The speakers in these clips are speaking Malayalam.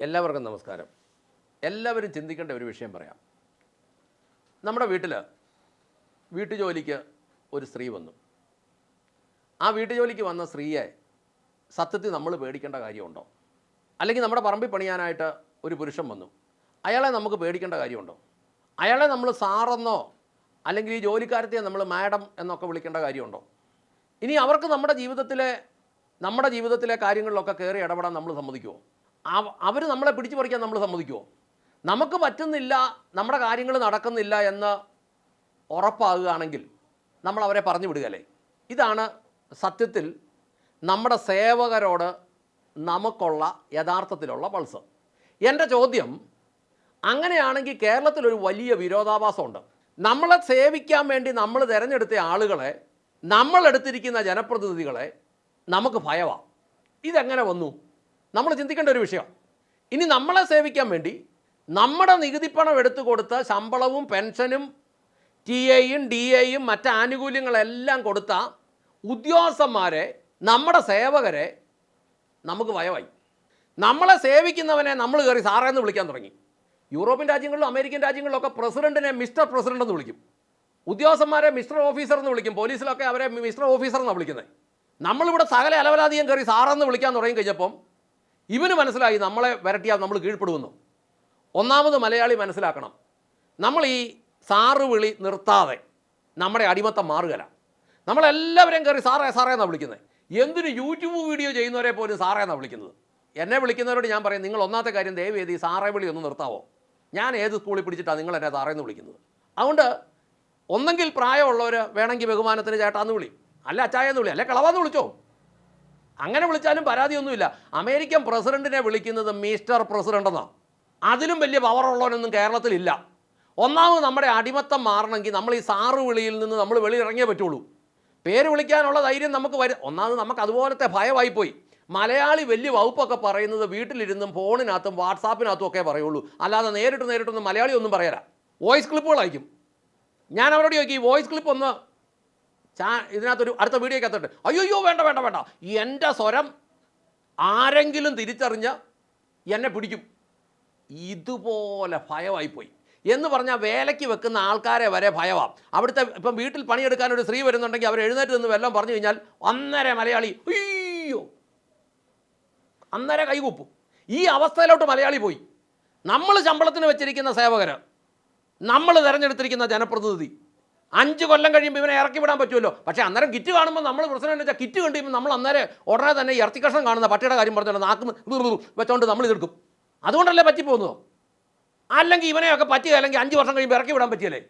എല്ലാവർക്കും നമസ്കാരം. എല്ലാവരും ചിന്തിക്കേണ്ട ഒരു വിഷയം പറയാം. നമ്മുടെ വീട്ടിൽ വീട്ടുജോലിക്ക് ഒരു സ്ത്രീ വന്നു. ആ വീട്ടുജോലിക്ക് വന്ന സ്ത്രീയെ സത്യത്തിൽ നമ്മൾ പേടിക്കേണ്ട കാര്യമുണ്ടോ? അല്ലെങ്കിൽ നമ്മുടെ പറമ്പിൽ പണിയാനായിട്ട് ഒരു പുരുഷൻ വന്നു. അയാളെ നമുക്ക് പേടിക്കേണ്ട കാര്യമുണ്ടോ? അയാളെ നമ്മൾ സാറെന്നോ അല്ലെങ്കിൽ ഈ ജോലിക്കാരത്തെ നമ്മൾ മാഡം എന്നൊക്കെ വിളിക്കേണ്ട കാര്യമുണ്ടോ? ഇനി അവർക്ക് നമ്മുടെ ജീവിതത്തിലെ നമ്മുടെ ജീവിതത്തിലെ കാര്യങ്ങളിലൊക്കെ കയറി ഇടപെടാൻ നമ്മൾ സമ്മതിക്കുമോ അവർ നമ്മളെ പിടിച്ചു പറിക്കാൻ നമ്മൾ സമ്മതിക്കുമോ നമുക്ക് പറ്റുന്നില്ല നമ്മുടെ കാര്യങ്ങൾ നടക്കുന്നില്ല എന്ന് ഉറപ്പാകുകയാണെങ്കിൽ നമ്മൾ അവരെ പറഞ്ഞു വിടുകയല്ലേ? ഇതാണ് സത്യത്തിൽ നമ്മുടെ സേവകരോട് നമുക്കുള്ള യഥാർത്ഥത്തിലുള്ള പൾസ്. എന്റെ ചോദ്യം അങ്ങനെയാണെങ്കിൽ കേരളത്തിലൊരു വലിയ വിരോധാഭാസമുണ്ട്. നമ്മളെ സേവിക്കാൻ വേണ്ടി നമ്മൾ തിരഞ്ഞെടുത്ത ആളുകളെ നമ്മളെടുത്തിരിക്കുന്ന ജനപ്രതിനിധികളെ നമുക്ക് ഭയമാണ് ഇതെങ്ങനെ വന്നു? നമ്മൾ ചിന്തിക്കേണ്ട ഒരു വിഷയം. ഇനി നമ്മളെ സേവിക്കാൻ വേണ്ടി നമ്മുടെ നികുതിപ്പണം എടുത്തു കൊടുത്ത ശമ്പളവും പെൻഷനും ടി എയും ഡി എയും മറ്റ് ആനുകൂല്യങ്ങളെല്ലാം കൊടുത്ത ഉദ്യോഗസ്ഥന്മാരെ നമ്മുടെ സേവകരെ നമുക്ക് വയവായി നമ്മളെ സേവിക്കുന്നവനെ നമ്മൾ കയറി സാറേന്ന് വിളിക്കാൻ തുടങ്ങി. യൂറോപ്യൻ രാജ്യങ്ങളിലും അമേരിക്കൻ രാജ്യങ്ങളിലൊക്കെ പ്രസിഡന്റിനെ മിസ്റ്റർ പ്രസിഡന്റ് എന്ന് വിളിക്കും. ഉദ്യോഗസ്ഥന്മാരെ മിസ്റ്റർ ഓഫീസർ എന്ന് വിളിക്കും. പോലീസിലൊക്കെ അവരെ മിസ്റ്റർ ഓഫീസർ എന്നാണ് വിളിക്കുന്നത്. നമ്മളിവിടെ സകല അലവലാധികം കയറി സാറെന്ന് വിളിക്കാൻ തുടങ്ങി കഴിഞ്ഞപ്പം ഇവന് മനസ്സിലായി നമ്മളെ വരട്ടിയാൽ നമ്മൾ കീഴ്പ്പെടുമെന്നു ഒന്നാമത് മലയാളി മനസ്സിലാക്കണം. നമ്മൾ ഈ സാറ് വിളി നിർത്താതെ നമ്മുടെ അടിമത്തം മാറുകയില്ല. നമ്മളെല്ലാവരെയും കയറി സാറേ സാറേ എന്നാണ് വിളിക്കുന്നത്. എന്തിനു യൂട്യൂബ് വീഡിയോ ചെയ്യുന്നവരെ പോലും സാറേ എന്നാണ് വിളിക്കുന്നത്? എന്നെ വിളിക്കുന്നവരോട് ഞാൻ പറയും നിങ്ങൾ ഒന്നാമത്തെ കാര്യം ദയവ് ഈ സാറേ വിളി ഒന്ന് നിർത്താവോ? ഞാൻ ഏത് സ്കൂളിൽ പിടിച്ചിട്ടാണ് നിങ്ങൾ എന്നെ സാറേ എന്ന് വിളിക്കുന്നത്? അതുകൊണ്ട് ഒന്നെങ്കിൽ പ്രായമുള്ളവർ വേണമെങ്കിൽ ബഹുമാനത്തിന് ചേട്ടാന്ന് വിളി. അല്ല അച്ചായെന്ന് വിളി. അല്ലെ കളവാന്ന് വിളിച്ചോ? അങ്ങനെ വിളിച്ചാലും പരാതിയൊന്നുമില്ല. അമേരിക്കൻ പ്രസിഡന്റിനെ വിളിക്കുന്നത് മിസ്റ്റർ പ്രസിഡന്റ് എന്നാണ് അതിലും വലിയ പവറുള്ളവനൊന്നും കേരളത്തിലില്ല. ഒന്നാമത് നമ്മുടെ അടിമത്തം മാറണമെങ്കിൽ നമ്മൾ ഈ സാറു വിളിയിൽ നിന്ന് നമ്മൾ വെളിയിറങ്ങിയേ പറ്റുള്ളൂ. പേര് വിളിക്കാനുള്ള ധൈര്യം നമുക്ക് വരും ഒന്നാമത് നമുക്ക് അതുപോലത്തെ ഭയമായിപ്പോയി. മലയാളി വലിയ വകുപ്പൊക്കെ പറയുന്നത് വീട്ടിലിരുന്നും ഫോണിനകത്തും വാട്സാപ്പിനകത്തും ഒക്കെ പറയുള്ളൂ. അല്ലാതെ നേരിട്ട് നേരിട്ടൊന്നും മലയാളി ഒന്നും പറയാല. വോയിസ് ക്ലിപ്പുകൾ അയക്കും ഞാൻ അവരോട് ചോദിക്കും ഈ വോയിസ് ക്ലിപ്പ് ഒന്ന് ചാ ഇതിനകത്തൊരു അടുത്ത വീഡിയോ കത്തിട്ട് അയ്യോ വേണ്ട വേണ്ട വേണ്ട. എന്റെ സ്വരം ആരെങ്കിലും തിരിച്ചറിഞ്ഞ് എന്നെ പിടിക്കും. ഇതുപോലെ ഭയമായിപ്പോയി. എന്ന് പറഞ്ഞാൽ വേലയ്ക്ക് വെക്കുന്ന ആൾക്കാരെ വരെ ഭയമാണ് അവിടുത്തെ ഇപ്പം വീട്ടിൽ പണിയെടുക്കാൻ ഒരു സ്ത്രീ വരുന്നുണ്ടെങ്കിൽ അവർ എഴുന്നേറ്റ് നിന്ന് വല്ലതും പറഞ്ഞു കഴിഞ്ഞാൽ അന്നേരം മലയാളി അയ്യോ അന്നേരം കൈകൂപ്പും ഈ അവസ്ഥയിലോട്ട് മലയാളി പോയി. നമ്മൾ ശമ്പളത്തിന് വെച്ചിരിക്കുന്ന സേവകർ നമ്മൾ തിരഞ്ഞെടുത്തിരിക്കുന്ന ജനപ്രതിനിധി അഞ്ച് കൊല്ലം കഴിയുമ്പോൾ ഇവനെ ഇറക്കി വിടാൻ പറ്റുമല്ലോ. പക്ഷേ അന്നേരം കിറ്റ് കാണുമ്പോൾ നമ്മൾ പ്രശ്നം എന്ന് വെച്ചാൽ കിറ്റ് കണ്ടുമ്പോൾ നമ്മൾ അന്നേരം ഉടനെ തന്നെ ഇറച്ചി കഷ്ണം കാണുന്ന പട്ടിയുടെ കാര്യം പറഞ്ഞാൽ നാക്കും വെച്ചോണ്ട് നമ്മൾ ഇതെടുക്കും. അതുകൊണ്ടല്ലേ പറ്റിപ്പോകുന്നത്? അല്ലെങ്കിൽ ഇവനെയൊക്കെ പറ്റുക അല്ലെങ്കിൽ അഞ്ച് വർഷം കഴിയുമ്പോൾ ഇറക്കി വിടാൻ പറ്റിയല്ലേ?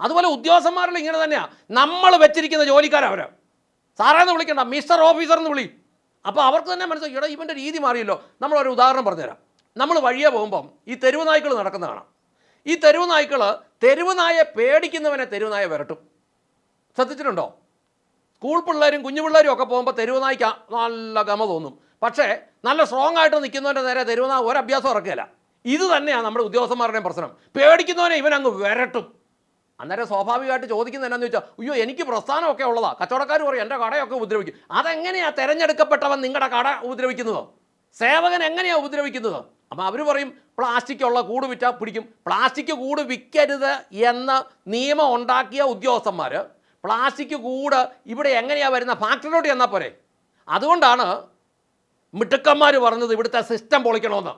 അതുപോലെ ഉദ്യോഗസ്ഥന്മാരിൽ ഇങ്ങനെ തന്നെയാണ് നമ്മൾ വെച്ചിരിക്കുന്ന ജോലിക്കാരവർ സാറേന്ന് വിളിക്കണ്ട മിസ്റ്റർ ഓഫീസർ എന്ന് വിളി. അപ്പോൾ അവർക്ക് തന്നെ മനസ്സിലാക്കി എടാ ഇവന്റെ രീതി മാറിയല്ലോ. നമ്മളൊരു ഉദാഹരണം പറഞ്ഞുതരാം. നമ്മൾ വഴിയെ പോകുമ്പം ഈ തെരുവ് നായ്ക്കൾ നടക്കുന്ന കാണാം. ഈ തെരുവ് നായ്ക്കൾ തെരുവ് നായെ പേടിക്കുന്നവനെ തെരുവ് നായ വരട്ടും. ശ്രദ്ധിച്ചിട്ടുണ്ടോ? സ്കൂൾ പിള്ളേരും കുഞ്ഞു പിള്ളേരും ഒക്കെ പോകുമ്പോൾ തെരുവ് നായ്ക്ക് നല്ല ഗമ തോന്നും. പക്ഷേ നല്ല സ്ട്രോങ് ആയിട്ട് നിൽക്കുന്നവന്റെ നേരെ തെരുവ് നായ ഒരഭ്യാസം ഇറക്കുകയില്ല ഇത് തന്നെയാണ് നമ്മുടെ ഉദ്യോഗസ്ഥന്മാരുടെയും പ്രശ്നം. പേടിക്കുന്നവനെ ഇവൻ അങ്ങ് വിരട്ടും. അന്നേരം സ്വാഭാവികമായിട്ട് ചോദിക്കുന്നത് എന്നാന്ന് ചോദിച്ചാൽ അയ്യോ എനിക്ക് പ്രസ്ഥാനമൊക്കെ ഉള്ളതാണ് കച്ചവടക്കാർ പറയും എന്റെ കടയൊക്കെ ഉപദ്രവിക്കും. അതെങ്ങനെയാണ് തിരഞ്ഞെടുക്കപ്പെട്ടവൻ നിങ്ങളുടെ കട ഉപദ്രവിക്കുന്നത്? സേവകൻ എങ്ങനെയാണ് ഉപദ്രവിക്കുന്നത്? അപ്പോൾ അവർ പറയും പ്ലാസ്റ്റിക്കുള്ള കൂട് വിറ്റാൽ പിടിക്കും. പ്ലാസ്റ്റിക് കൂട് വിൽക്കരുത് എന്ന് നിയമം ഉണ്ടാക്കിയ ഉദ്യോഗസ്ഥന്മാർ പ്ലാസ്റ്റിക് കൂട് ഇവിടെ എങ്ങനെയാണ് വരുന്ന? ഫാക്ടറിയിലോട്ട് ചെന്നാൽ പോരെ. അതുകൊണ്ടാണ് മിടുക്കന്മാർ പറഞ്ഞത് ഇവിടുത്തെ സിസ്റ്റം പൊളിക്കണമെന്ന്.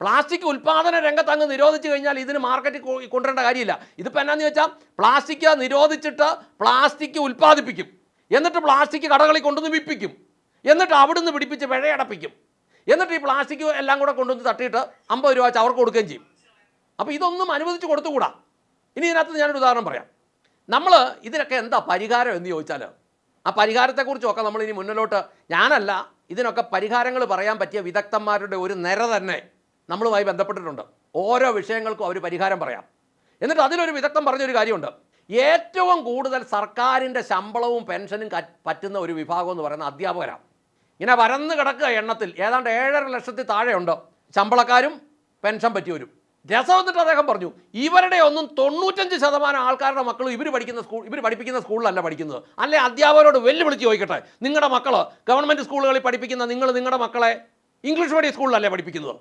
പ്ലാസ്റ്റിക് ഉൽപ്പാദന രംഗത്ത് അങ്ങ് നിരോധിച്ചു കഴിഞ്ഞാൽ ഇതിന് മാർക്കറ്റിൽ കൊണ്ടുവരേണ്ട കാര്യമില്ല. ഇതിപ്പോൾ എന്നാന്ന് വെച്ചാൽ പ്ലാസ്റ്റിക് നിരോധിച്ചിട്ട് പ്ലാസ്റ്റിക് ഉൽപ്പാദിപ്പിക്കും. എന്നിട്ട് പ്ലാസ്റ്റിക് കടകളിൽ കൊണ്ടുവന്ന് വിൽപ്പിക്കും. എന്നിട്ട് അവിടുന്ന് പിടിപ്പിച്ച് പിഴയടപ്പിക്കും. എന്നിട്ട് ഈ പ്ലാസ്റ്റിക് എല്ലാം കൂടെ കൊണ്ടുവന്ന് തട്ടിയിട്ട് അമ്പത് രൂപ വെച്ച് അവർക്ക് കൊടുക്കുകയും ചെയ്യും. അപ്പോൾ ഇതൊന്നും അനുവദിച്ച് കൊടുത്തുകൂടാ? ഇനി ഇതിനകത്ത് ഞാനൊരു ഉദാഹരണം പറയാം. നമ്മൾ ഇതിനൊക്കെ എന്താ പരിഹാരം എന്ന് ചോദിച്ചാൽ ആ പരിഹാരത്തെക്കുറിച്ചൊക്കെ നമ്മൾ ഇനി മുന്നിലോട്ട് ഞാനല്ല ഇതിനൊക്കെ പരിഹാരങ്ങൾ പറയാൻ പറ്റിയ വിദഗ്ധന്മാരുടെ ഒരു നിര തന്നെ നമ്മളുമായി ബന്ധപ്പെട്ടിട്ടുണ്ട്. ഓരോ വിഷയങ്ങൾക്കും അവർ പരിഹാരം പറയാം. എന്നിട്ട് അതിലൊരു വിദഗ്ധം പറഞ്ഞൊരു കാര്യമുണ്ട്. ഏറ്റവും കൂടുതൽ സർക്കാരിന്റെ ശമ്പളവും പെൻഷനും പറ്റുന്ന ഒരു വിഭാഗം എന്ന് പറയുന്ന അധ്യാപകരാണ് ഇങ്ങനെ വരന്ന് കിടക്കുക എണ്ണത്തിൽ. ഏതാണ്ട് ഏഴര ലക്ഷത്തിൽ താഴെയുണ്ട്. ശമ്പളക്കാരും പെൻഷൻ പറ്റിയവരും. രസം എന്നിട്ട് അദ്ദേഹം പറഞ്ഞു ഇവരുടെ ഒന്നും തൊണ്ണൂറ്റഞ്ച് ശതമാനം ആൾക്കാരുടെ മക്കളും ഇവർ പഠിക്കുന്ന സ്കൂൾ ഇവർ പഠിപ്പിക്കുന്ന സ്കൂളിലല്ല പഠിക്കുന്നത്. അല്ലെ അധ്യാപകരോട് വെല്ലുവിളിച്ച് ചോദിക്കട്ടെ. നിങ്ങളുടെ മക്കൾ ഗവൺമെന്റ് സ്കൂളുകളിൽ പഠിപ്പിക്കുന്ന നിങ്ങൾ നിങ്ങളുടെ മക്കളെ ഇംഗ്ലീഷ് മീഡിയം സ്കൂളിലല്ലേ പഠിപ്പിക്കുന്നത്?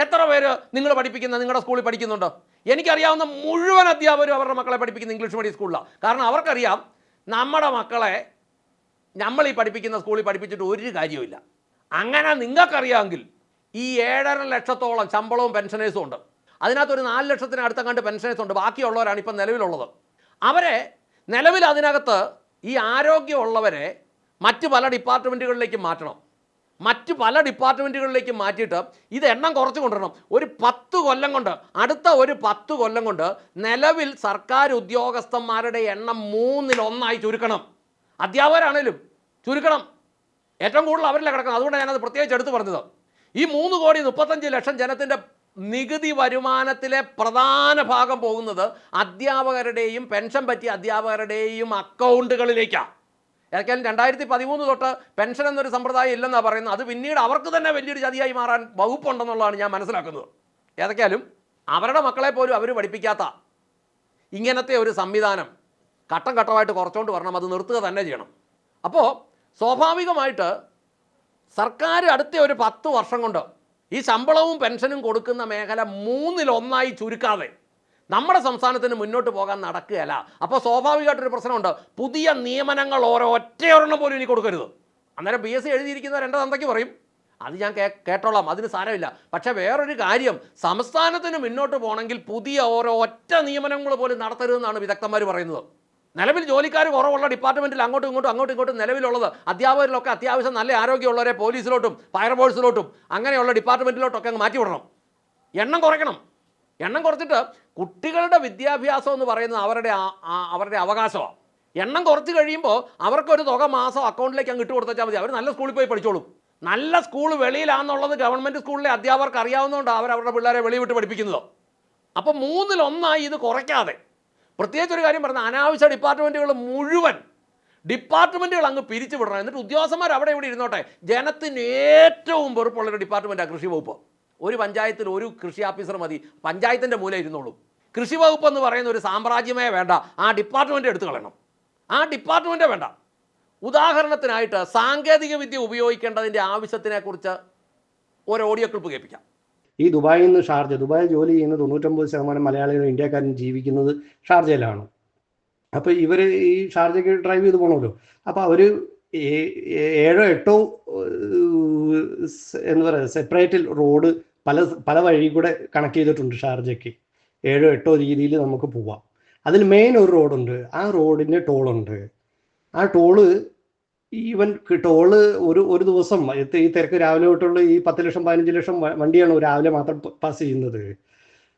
എത്ര പേര് നിങ്ങൾ പഠിപ്പിക്കുന്ന നിങ്ങളുടെ സ്കൂളിൽ പഠിക്കുന്നുണ്ട്? എനിക്കറിയാവുന്ന മുഴുവൻ അധ്യാപകരും അവരുടെ മക്കളെ പഠിപ്പിക്കുന്ന ഇംഗ്ലീഷ് മീഡിയം സ്കൂളിലാണ് കാരണം അവർക്കറിയാം നമ്മുടെ മക്കളെ നമ്മൾ ഈ പഠിപ്പിക്കുന്ന സ്കൂളിൽ പഠിപ്പിച്ചിട്ട് ഒരു കാര്യവുമില്ല. അങ്ങനെ നിങ്ങൾക്കറിയാമെങ്കിൽ ഈ ഏഴര ലക്ഷത്തോളം ശമ്പളവും പെൻഷനേഴ്സും ഉണ്ട്. അതിനകത്ത് ഒരു നാല് ലക്ഷത്തിന് അടുത്ത കണ്ട് പെൻഷനേഴ്സ് ഉണ്ട്. ബാക്കിയുള്ളവരാണ് ഇപ്പം നിലവിലുള്ളത്. അവരെ നിലവിൽ അതിനകത്ത് ഈ ആരോഗ്യമുള്ളവരെ മറ്റ് പല ഡിപ്പാർട്ട്മെന്റുകളിലേക്ക് മാറ്റണം. മറ്റ് പല ഡിപ്പാർട്ട്മെന്റുകളിലേക്ക് മാറ്റിയിട്ട് ഇത് എണ്ണം കുറച്ച് കൊണ്ടുവരണം. ഒരു പത്ത് കൊല്ലം കൊണ്ട് അടുത്ത ഒരു പത്ത് കൊല്ലം കൊണ്ട് നിലവിൽ സർക്കാർ ഉദ്യോഗസ്ഥന്മാരുടെ എണ്ണം മൂന്നിലൊന്നായി ചുരുക്കണം. അധ്യാപകരാണേലും ചുരുക്കണം. ഏറ്റവും കൂടുതൽ അവരിലെ കിടക്കണം അതുകൊണ്ട് ഞാനത് പ്രത്യേകിച്ച് എടുത്തു പറഞ്ഞത്. ഈ മൂന്ന് കോടി മുപ്പത്തഞ്ച് ലക്ഷം ജനത്തിന്റെ നികുതി വരുമാനത്തിലെ പ്രധാന ഭാഗം പോകുന്നത് അധ്യാപകരുടെയും പെൻഷൻ പറ്റിയ അധ്യാപകരുടെയും അക്കൗണ്ടുകളിലേക്കാണ് ഏതൊക്കെയാലും രണ്ടായിരത്തി പതിമൂന്ന് തൊട്ട് പെൻഷൻ എന്നൊരു സമ്പ്രദായം ഇല്ലെന്നാണ് പറയുന്നത്. അത് പിന്നീട് അവർക്ക് തന്നെ വലിയൊരു ചതിയായി മാറാൻ വകുപ്പുണ്ടെന്നുള്ളതാണ് ഞാൻ മനസ്സിലാക്കുന്നത്. ഏതൊക്കെയാലും അവരുടെ മക്കളെ പോലും അവർ പഠിപ്പിക്കാത്ത ഇങ്ങനത്തെ ഒരു സംവിധാനം ഘട്ടം ഘട്ടമായിട്ട് കുറച്ചുകൊണ്ട് വരണം അത് നിർത്തുക തന്നെ ചെയ്യണം. അപ്പോൾ സ്വാഭാവികമായിട്ട് സർക്കാർ അടുത്ത ഒരു പത്ത് വർഷം കൊണ്ട് ഈ ശമ്പളവും പെൻഷനും കൊടുക്കുന്ന മേഖല മൂന്നിലൊന്നായി ചുരുക്കാതെ നമ്മുടെ സംസ്ഥാനത്തിന് മുന്നോട്ട് പോകാൻ നടക്കുകയല്ല. അപ്പോൾ സ്വാഭാവികമായിട്ടൊരു പ്രശ്നമുണ്ട്. പുതിയ നിയമനങ്ങൾ ഓരോ ഒറ്റയൊരെണ്ണം പോലും ഇനി കൊടുക്കരുത്. അന്നേരം പി എസ് സി എഴുതിയിരിക്കുന്നവർ എന്റെ തന്തയ്ക്ക് പറയും. അത് ഞാൻ കേ കേട്ടോളാം അതിന് സാരമില്ല. പക്ഷേ വേറൊരു കാര്യം സംസ്ഥാനത്തിന് മുന്നോട്ട് പോകണമെങ്കിൽ പുതിയ ഓരോ ഒറ്റ നിയമനങ്ങൾ പോലും നടത്തരുതെന്നാണ് വിദഗ്ധന്മാർ പറയുന്നത്. നിലവിൽ ജോലിക്കാർ കുറവുള്ള ഡിപ്പാർട്ട്മെന്റിൽ അങ്ങോട്ടും ഇങ്ങോട്ടും അങ്ങോട്ടും ഇങ്ങോട്ടും നിലവിലുള്ളത് അധ്യാപകരിലൊക്കെ അത്യാവശ്യം നല്ല ആരോഗ്യമുള്ളവരെ പോലീസിലോട്ടും ഫയർഫോഴ്സിലോട്ടും അങ്ങനെയുള്ള ഡിപ്പാർട്ട്മെന്റിലോട്ടൊക്കെ അങ്ങ് മാറ്റിവിടണം എണ്ണം കുറയ്ക്കണം. എണ്ണം കുറച്ചിട്ട് കുട്ടികളുടെ വിദ്യാഭ്യാസം എന്ന് പറയുന്നത് അവരുടെ അവരുടെ അവകാശമാണ് എണ്ണം കുറച്ച് കഴിയുമ്പോൾ അവർക്കൊരു തുക മാസം അക്കൗണ്ടിലേക്ക് അങ്ങ് ഇട്ട് കൊടുത്താൽ മതി. അവർ നല്ല സ്കൂളിൽ പോയി പഠിച്ചോളും. നല്ല സ്കൂൾ വെളിയിലാണെന്നുള്ളത് ഗവൺമെന്റ് സ്കൂളിലെ അധ്യാപകർക്ക് അറിയാവുന്നതുകൊണ്ട് അവർ അവരുടെ പിള്ളേരെ വെളിയിൽ വിട്ട് പഠിപ്പിക്കുന്നത്. അപ്പോൾ മൂന്നിലൊന്നായി ഇത് കുറയ്ക്കാതെ പ്രത്യേകിച്ച് ഒരു കാര്യം പറഞ്ഞാൽ അനാവശ്യ ഡിപ്പാർട്ട്മെന്റുകൾ മുഴുവൻ ഡിപ്പാർട്ട്മെന്റുകൾ അങ്ങ് പിരിച്ചു വിടണം. എന്നിട്ട് ഉദ്യോഗസ്ഥന്മാർ അവിടെ ഇവിടെ ഇരുന്നോട്ടെ. ജനത്തിന് ഏറ്റവും വെറുപ്പുള്ളൊരു ഡിപ്പാർട്ട്മെന്റാണ് കൃഷി വകുപ്പ്. ഒരു പഞ്ചായത്തിൽ ഒരു കൃഷി ഓഫീസർ മതി. പഞ്ചായത്തിന്റെ മൂല ഇരുന്നോളൂ. കൃഷി വകുപ്പ് എന്ന് പറയുന്ന ഒരു സാമ്രാജ്യമേ വേണ്ട. ആ ഡിപ്പാർട്ട്മെന്റ് എടുത്തു കളയണം. ആ ഡിപ്പാർട്ട്മെന്റേ വേണ്ട. ഉദാഹരണത്തിനായിട്ട് സാങ്കേതിക വിദ്യ ഉപയോഗിക്കേണ്ടതിന്റെ ആവശ്യത്തിനെക്കുറിച്ച് ഒരു ഓഡിയോ ക്ലിപ്പ് കേൾപ്പിക്കാം. ഈ ദുബായിൽ നിന്ന് ഷാർജ ദുബായിൽ ജോലി ചെയ്യുന്ന തൊണ്ണൂറ്റൊമ്പത് ശതമാനം മലയാളികളും ഇന്ത്യക്കാരും ജീവിക്കുന്നത് ഷാർജയിലാണ്. അപ്പോൾ ഇവർ ഈ ഷാർജയ്ക്ക് ഡ്രൈവ് ചെയ്ത് പോകണമല്ലോ അപ്പോൾ അവർ ഏഴോ എട്ടോ എന്ന് പറയുക സെപ്പറേറ്റ് റോഡ് പല പല വഴി കൂടെ കണക്ട് ചെയ്തിട്ടുണ്ട് ഷാർജയ്ക്ക്. ഏഴോ എട്ടോ രീതിയിൽ നമുക്ക് പോവാം. അതിൽ മെയിൻ ഒരു റോഡുണ്ട് ആ റോഡിന് ടോളുണ്ട് ആ ടോൾ ഈവൻ ടോൾ ഒരു ഒരു ദിവസം ഈ തിരക്ക് രാവിലെ തൊട്ടുള്ള ഈ പത്ത് ലക്ഷം പതിനഞ്ച് ലക്ഷം വണ്ടിയാണ് രാവിലെ മാത്രം പാസ് ചെയ്യുന്നത്.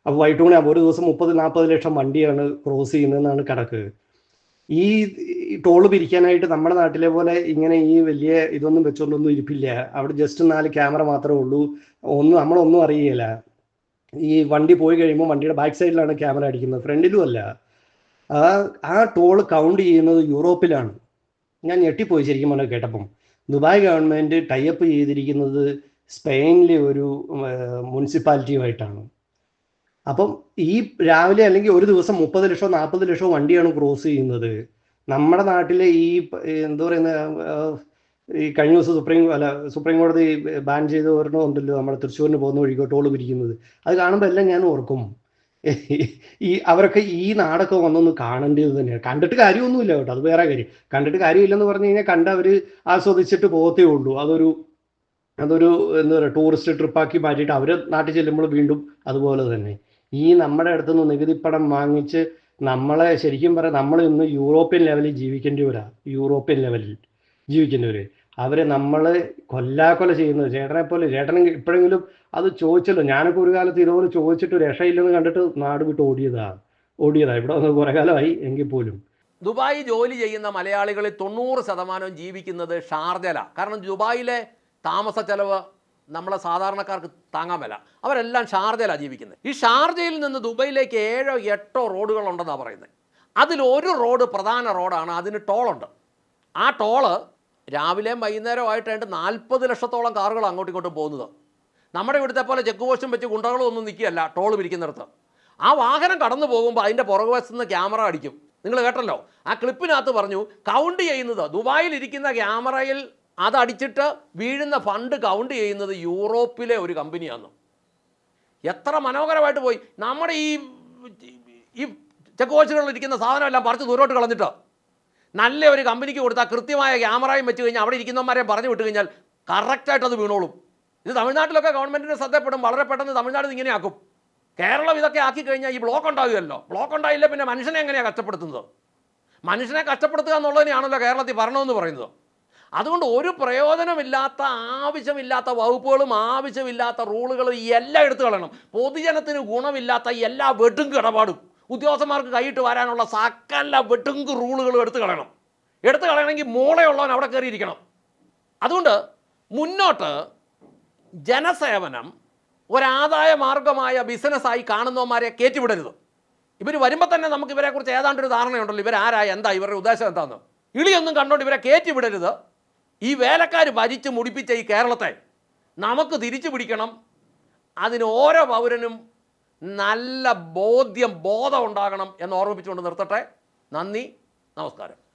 അപ്പോൾ വൈകിട്ട് മണി ഒരു ദിവസം മുപ്പത് നാൽപ്പത് ലക്ഷം വണ്ടിയാണ് ക്രോസ് ചെയ്യുന്നതെന്നാണ് കണക്ക്. ഈ ടോൾ പിരിക്കാനായിട്ട് നമ്മുടെ നാട്ടിലെ പോലെ ഇങ്ങനെ ഈ വലിയ ഇതൊന്നും വെച്ചുകൊണ്ടൊന്നും ഇരിപ്പില്ല. അവിടെ ജസ്റ്റ് നാല് ക്യാമറ മാത്രമേ ഉള്ളൂ. ഒന്നും നമ്മളൊന്നും അറിയില്ല ഈ വണ്ടി പോയി കഴിയുമ്പോൾ വണ്ടിയുടെ ബാക്ക് സൈഡിലാണ് ക്യാമറ അടിക്കുന്നത്. ഫ്രണ്ടിലും അല്ല. ആ ആ ടോൾ കൗണ്ട് ചെയ്യുന്നത് യൂറോപ്പിലാണ്. ഞാൻ ഞെട്ടിപ്പോയി ശരിക്കും പറഞ്ഞാൽ കേട്ടപ്പം. ദുബായ് ഗവൺമെന്റ് ടൈപ്പ് ചെയ്തിരിക്കുന്നത് സ്പെയിനിലെ ഒരു മുനിസിപ്പാലിറ്റിയുമായിട്ടാണ്. അപ്പം ഈ രാവിലെ അല്ലെങ്കിൽ ഒരു ദിവസം മുപ്പത് ലക്ഷമോ നാൽപ്പത് ലക്ഷമോ വണ്ടിയാണ് ക്രോസ് ചെയ്യുന്നത്. നമ്മുടെ നാട്ടിലെ ഈ എന്താ പറയുന്ന ഈ കഴിഞ്ഞ ദിവസം സുപ്രീം അല്ല സുപ്രീം കോടതി ബാൻ ചെയ്ത ഒരെണ്ണം ഉണ്ടല്ലോ നമ്മുടെ തൃശ്ശൂരിന് പോകുന്ന വഴിക്കോ ടോൾ പിരിക്കുന്നത്. അത് കാണുമ്പോൾ എല്ലാം ഞാൻ ഓർക്കും. ഈ അവരൊക്കെ ഈ നാടൊക്കെ വന്നൊന്ന് കാണേണ്ടത് തന്നെയാണ്. കണ്ടിട്ട് കാര്യമൊന്നുമില്ല കേട്ടോ. അത് വേറെ കാര്യം. കണ്ടിട്ട് കാര്യമില്ലെന്ന് പറഞ്ഞു കഴിഞ്ഞാൽ കണ്ട് അവർ ആസ്വദിച്ചിട്ട് പോകത്തേ ഉള്ളൂ. അതൊരു അതൊരു എന്താ പറയുക ടൂറിസ്റ്റ് ട്രിപ്പാക്കി മാറ്റിയിട്ട് അവർ നാട്ടിൽ ചെല്ലുമ്പോൾ വീണ്ടും അതുപോലെ തന്നെ. ഈ നമ്മുടെ അടുത്ത് നിന്ന് നികുതിപ്പണം വാങ്ങിച്ച് നമ്മളെ ശരിക്കും പറയാം നമ്മൾ ഇന്ന് യൂറോപ്യൻ ലെവലിൽ ജീവിക്കേണ്ടവരാ യൂറോപ്യൻ ലെവലിൽ ജീവിക്കേണ്ടവര് അവരെ നമ്മൾ കൊല്ലാക്കൊല ചെയ്യുന്നത് ചേട്ടനെ പോലെ ചേട്ടൻ ഇപ്പോഴെങ്കിലും അത് ചോദിച്ചല്ലോ. ഞാനൊക്കെ ഒരു കാലത്ത് ഇതുപോലെ ചോദിച്ചിട്ട് രക്ഷയില്ലെന്ന് കണ്ടിട്ട് നാട് വിട്ട് ഓടിയതാ. ഓടിയതാ. ഇവിടെ വന്ന് കുറെ കാലമായി എങ്കിൽ പോലും. ദുബായ് ജോലി ചെയ്യുന്ന മലയാളികളിൽ തൊണ്ണൂറ് ശതമാനവും ജീവിക്കുന്നത് ഷാർജല. കാരണം ദുബായിലെ താമസ ചെലവ് നമ്മളെ സാധാരണക്കാർക്ക് താങ്ങാൻ മേല. അവരെല്ലാം ഷാർജയിലാണ് ജീവിക്കുന്നത്. ഈ ഷാർജയിൽ നിന്ന് ദുബൈയിലേക്ക് ഏഴോ എട്ടോ റോഡുകളുണ്ടെന്നാണ് പറയുന്നത്. അതിൽ ഒരു റോഡ് പ്രധാന റോഡാണ്. അതിന് ടോളുണ്ട്. ആ ടോൾ രാവിലെയും വൈകുന്നേരമായിട്ടായിട്ട് നാൽപ്പത് ലക്ഷത്തോളം കാറുകൾ അങ്ങോട്ടും ഇങ്ങോട്ടും പോകുന്നത്. നമ്മുടെ ഇവിടുത്തെ പോലെ ചെക്ക് പോസ്റ്റും വെച്ച് ഗുണ്ടകളും ഒന്നും നിൽക്കുകയല്ല ടോൾ പിരിക്കുന്നിടത്ത് ആ വാഹനം കടന്നു പോകുമ്പോൾ അതിന്റെ പുറകുവശത്ത് നിന്ന് ക്യാമറ അടിക്കും. നിങ്ങൾ കേട്ടല്ലോ? ആ ക്ലിപ്പിനകത്ത് പറഞ്ഞു കൗണ്ട് ചെയ്യുന്നത് ദുബായിൽ ഇരിക്കുന്ന ക്യാമറയിൽ അതടിച്ചിട്ട് വീഴുന്ന ഫണ്ട് കൗണ്ട് ചെയ്യുന്നത് യൂറോപ്പിലെ ഒരു കമ്പനിയാണ് എത്ര മനോഹരമായിട്ട് പോയി. നമ്മുടെ ഈ ഈ ചെക്ക് പോസ്റ്റുകളിൽ ഇരിക്കുന്ന സാധനമെല്ലാം പറിച്ച് ദൂരോട്ട് കളഞ്ഞിട്ട്. നല്ല ഒരു കമ്പനിക്ക് കൊടുത്താൽ കൃത്യമായ ക്യാമറയും വെച്ച് കഴിഞ്ഞാൽ അവിടെ ഇരിക്കുന്നവന്മാരെ പറഞ്ഞു വിട്ട് കഴിഞ്ഞാൽ കറക്റ്റായിട്ട് അത് വീണോളും. ഇത് തമിഴ്നാട്ടിലൊക്കെ ഗവൺമെന്റിന്റെ ശ്രദ്ധപ്പെടും. വളരെ പെട്ടെന്ന് തമിഴ്നാട് ഇങ്ങനെയാക്കും. കേരളം ഇതൊക്കെ ആക്കി കഴിഞ്ഞാൽ ഈ ബ്ലോക്ക് ഉണ്ടാവുമല്ലോ ബ്ലോക്ക് ഉണ്ടായില്ല പിന്നെ മനുഷ്യനെ എങ്ങനെയാണ് കഷ്ടപ്പെടുത്തുന്നത്? മനുഷ്യനെ കഷ്ടപ്പെടുത്തുക എന്നുള്ളതിനെയാണല്ലോ കേരളത്തിൽ ഭരണമെന്ന് പറയുന്നത്. അതുകൊണ്ട് ഒരു പ്രയോജനമില്ലാത്ത ആവശ്യമില്ലാത്ത വകുപ്പുകളും ആവശ്യമില്ലാത്ത റൂളുകളും എല്ലാം എടുത്തു കളയണം. പൊതുജനത്തിന് ഗുണമില്ലാത്ത എല്ലാ വെട്ടും ഇടപാടും ഉദ്യോഗസ്ഥന്മാർക്ക് കൈയിട്ട് വരാനുള്ള സകല വെട്ടുങ്ക് റൂളുകളും എടുത്തു കളയണം. എടുത്തു കളയണമെങ്കിൽ മൂളയുള്ളവൻ അവിടെ കയറിയിരിക്കണം. അതുകൊണ്ട് മുന്നോട്ട് ജനസേവനം ഒരാദായ മാർഗമായ ബിസിനസ്സായി കാണുന്നവന്മാരെ കയറ്റിവിടരുത് ഇവർ വരുമ്പോൾ തന്നെ നമുക്ക് ഇവരെക്കുറിച്ച് ഏതാണ്ടൊരു ധാരണയുണ്ടല്ലോ. ഇവരാരായ എന്താ ഇവരുടെ ഉദ്ദേശം എന്താന്ന്. ഇളിയൊന്നും കണ്ടുകൊണ്ട് ഇവരെ കയറ്റിവിടരുത് ഈ വേലക്കാർ ഭരിച്ച് മുടിപ്പിച്ച ഈ കേരളത്തെ നമുക്ക് തിരിച്ചു പിടിക്കണം. അതിന് ഓരോ പൗരനും നല്ല ബോധ്യം ബോധം ഉണ്ടാകണം എന്ന് ഓർമ്മിപ്പിച്ചുകൊണ്ട് നിർത്തട്ടെ. നന്ദി നമസ്കാരം.